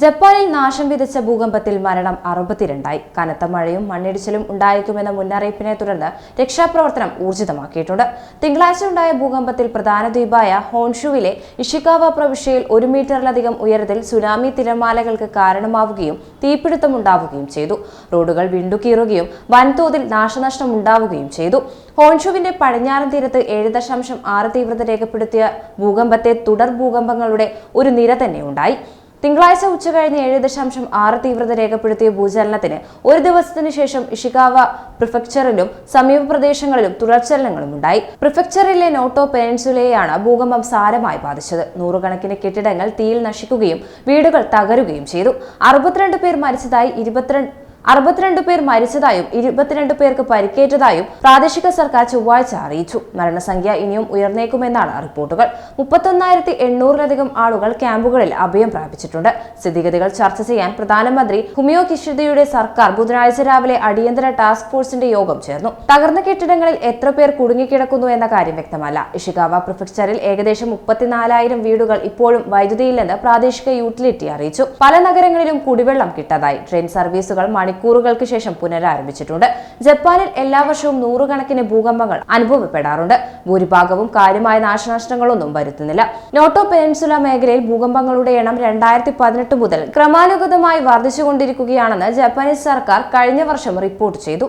ജപ്പാനിൽ നാശം വിതച്ച ഭൂകമ്പത്തിൽ മരണം അറുപത്തിരണ്ടായി. കനത്ത മഴയും മണ്ണിടിച്ചിലും ഉണ്ടായേക്കുമെന്ന മുന്നറിയിപ്പിനെ തുടർന്ന് രക്ഷാപ്രവർത്തനം ഊർജിതമാക്കിയിട്ടുണ്ട്. തിങ്കളാഴ്ച ഉണ്ടായ ഭൂകമ്പത്തിൽ പ്രധാന ദ്വീപായ ഹോൺഷുവിലെ ഇഷിക്കാവ പ്രവിശ്യയിൽ ഒരു മീറ്ററിലധികം ഉയരത്തിൽ സുനാമി തിരമാലകൾക്ക് കാരണമാവുകയും തീപിടുത്തമുണ്ടാവുകയും ചെയ്തു. റോഡുകൾ വിണ്ടുകീറുകയും വൻതോതിൽ നാശനഷ്ടം ഉണ്ടാവുകയും ചെയ്തു. ഹോൺഷുവിന്റെ പടിഞ്ഞാറൻ തീരത്ത് ഏഴ് ദശാംശം ആറ് തീവ്രത രേഖപ്പെടുത്തിയ ഭൂകമ്പത്തെ തുടർ ഭൂകമ്പങ്ങളുടെ ഒരു നിര തന്നെ ഉണ്ടായി. തിങ്കളാഴ്ച ഉച്ചകഴിഞ്ഞ് ഏഴ് ദശാംശം ആറ് തീവ്രത രേഖപ്പെടുത്തിയ ഭൂചലനത്തിന് ഒരു ദിവസത്തിനു ശേഷം ഇഷികാവ പ്രിഫെക്ചറിലും സമീപ പ്രദേശങ്ങളിലും തുടർചലനങ്ങളും ഉണ്ടായി. പ്രിഫെക്ചറിലെ നോട്ടോ പെനിൻസുലയെയാണ് ഭൂകമ്പം സാരമായി ബാധിച്ചത്. നൂറുകണക്കിന് കെട്ടിടങ്ങൾ തീയിൽ നശിക്കുകയും വീടുകൾ തകരുകയും ചെയ്തു. അറുപത്തിരണ്ട് പേർ മരിച്ചതായി ഇരുപത്തിരണ്ട് അറുപത്തിരണ്ട് പേർ മരിച്ചതായും ഇരുപത്തിരണ്ട് പേർക്ക് പരിക്കേറ്റതായും പ്രാദേശിക സർക്കാർ ചൊവ്വാഴ്ച അറിയിച്ചു. മരണസംഖ്യ ഇനിയും ഉയർന്നേക്കുമെന്നാണ് റിപ്പോർട്ടുകൾ. മുപ്പത്തൊന്നായിരത്തി എണ്ണൂറിലധികം ആളുകൾ ക്യാമ്പുകളിൽ അഭയം പ്രാപിച്ചിട്ടുണ്ട്. സ്ഥിതിഗതികൾ ചർച്ച ചെയ്യാൻ പ്രധാനമന്ത്രി ഹുമിയോ കിഷിദയുടെ സർക്കാർ ബുധനാഴ്ച രാവിലെ അടിയന്തര ടാസ്ക് ഫോഴ്സിന്റെ യോഗം ചേർന്നു. തകർന്ന കെട്ടിടങ്ങളിൽ എത്ര പേർ കുടുങ്ങിക്കിടക്കുന്നു എന്ന കാര്യം വ്യക്തമല്ല. ഇഷികാവ പ്രിഫെക്ചറിൽ ഏകദേശം മുപ്പത്തിനാലായിരം വീടുകൾ ഇപ്പോഴും വൈദ്യുതിയില്ലെന്ന് പ്രാദേശിക യൂട്ടിലിറ്റി അറിയിച്ചു. പല നഗരങ്ങളിലും കുടിവെള്ളം കിട്ടാതായി. ട്രെയിൻ സർവീസുകൾ മണിക്കൂറുകൾക്ക് ശേഷം പുനരാരംഭിച്ചിട്ടുണ്ട്. ജപ്പാനിൽ എല്ലാ വർഷവും നൂറുകണക്കിന് ഭൂകമ്പങ്ങൾ അനുഭവപ്പെടാറുണ്ട്. ഭൂരിഭാഗവും കാര്യമായ നാശനഷ്ടങ്ങളൊന്നും വരുത്തുന്നില്ല. നോട്ടോ പെനിൻസുല മേഖലയിൽ ഭൂകമ്പങ്ങളുടെ എണ്ണം രണ്ടായിരത്തി പതിനെട്ട് മുതൽ ക്രമാനുഗതമായി വർദ്ധിച്ചുകൊണ്ടിരിക്കുകയാണെന്ന് ജപ്പാനീസ് സർക്കാർ കഴിഞ്ഞ വർഷം റിപ്പോർട്ട് ചെയ്തു.